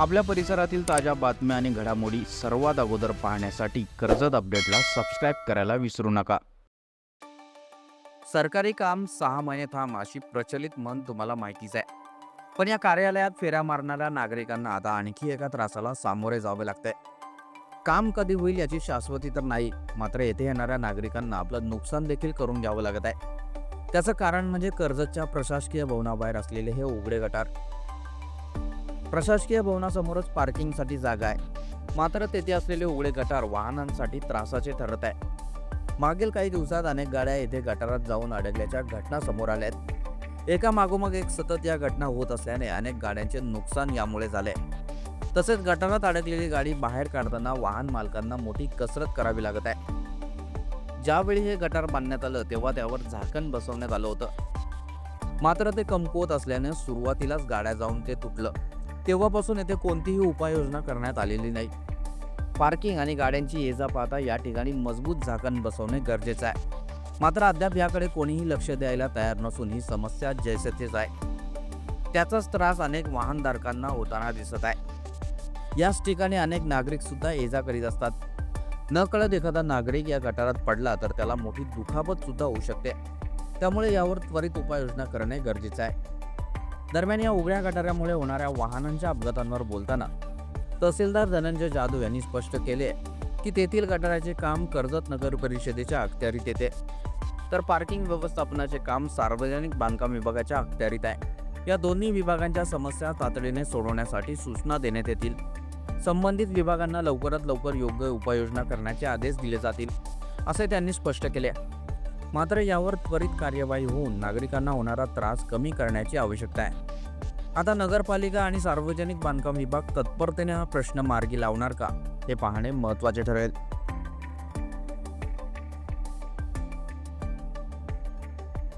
आपल्या परिसरातील ताज्या बातम्या आणि घडामोडी सर्वात अगोदर पाहण्यासाठी कर्जत अपडेटला सबस्क्राईब करायला विसरू नका. सरकारी काम सहा महिने थांब अशी प्रचलित म्हण तुम्हाला माहितीच आहे. पण या कार्यालयात फेऱ्या मारणाऱ्या नागरिकांना आता आणखी एका त्रासाला सामोरे जावे लागतंय. काम कधी होईल याची शाश्वती तर नाही मात्र येथे येणाऱ्या नागरिकांना आपलं नुकसान देखील करून घ्यावं लागत आहे. त्याचं कारण म्हणजे कर्जतच्या प्रशासकीय भवनाबाहेर असलेले हे उघडे गटार. प्रशासकीय भवनासमोरच पार्किंगसाठी जागा आहे. मात्र तेथे असलेले उघडे गटार वाहनांसाठी त्रासाचे ठरत आहे. मागील काही दिवसात अनेक गाड्या येथे गटारात जाऊन अडकल्याच्या घटना समोर आल्या आहेत. एका मागोमाग एक सतत या घटना होत असल्याने अनेक गाड्यांचे नुकसान यामुळे झाले. तसेच गटारात अडकलेली गाडी बाहेर काढताना वाहन मालकांना मोठी कसरत करावी लागत आहे. ज्यावेळी हे गटार बांधण्यात आलं तेव्हा त्यावर झाकण बसवण्यात आलं होतं. मात्र ते कमकुवत असल्याने सुरुवातीलाच गाड्या जाऊन ते तुटलं. तेव्हापासून येथे कोणतीही उपाययोजना करण्यात आलेली नाही. पार्किंग आणि गाड्यांची ये जा पाहता या ठिकाणी मजबूत झाकण बसवणे गरजेचं आहे. मात्र अद्याप याकडे कोणीही लक्ष द्यायला तयार नसून ही समस्या जैसे आहे. त्याचाच त्रास अनेक वाहनधारकांना होताना दिसत आहे. याच ठिकाणी अनेक नागरिक सुद्धा ये जा करीत असतात. नकळत एखादा नागरिक या गटारात पडला तर त्याला मोठी दुखापत सुद्धा होऊ शकते. त्यामुळे यावर त्वरित उपाययोजना करणे गरजेचे आहे. दरम्यान या उघड्या गटारामुळे होणाऱ्या वाहनांच्या अपघातांवर बोलताना तहसीलदार धनंजय जाधव यांनी स्पष्ट केले की तेथील गटाराचे काम कर्जत नगर परिषदेच्या अखत्यारीत येते. तर पार्किंग व्यवस्थापनाचे काम सार्वजनिक बांधकाम विभागाच्या अखत्यारीत आहे. या दोन्ही विभागांच्या समस्या तातडीने सोडवण्यासाठी सूचना देण्यात येतील. संबंधित विभागांना लवकरात लवकर योग्य उपाययोजना करण्याचे आदेश दिले जातील असे त्यांनी स्पष्ट केले. मात्र यावर त्वरित कार्यवाही होऊन नागरिकांना होणारा त्रास कमी करण्याची आवश्यकता आहे. आता नगरपालिका आणि सार्वजनिक बांधकाम विभाग तत्परतेने हा प्रश्न मार्गी लावणार का हे पाहणे महत्त्वाचे ठरेल.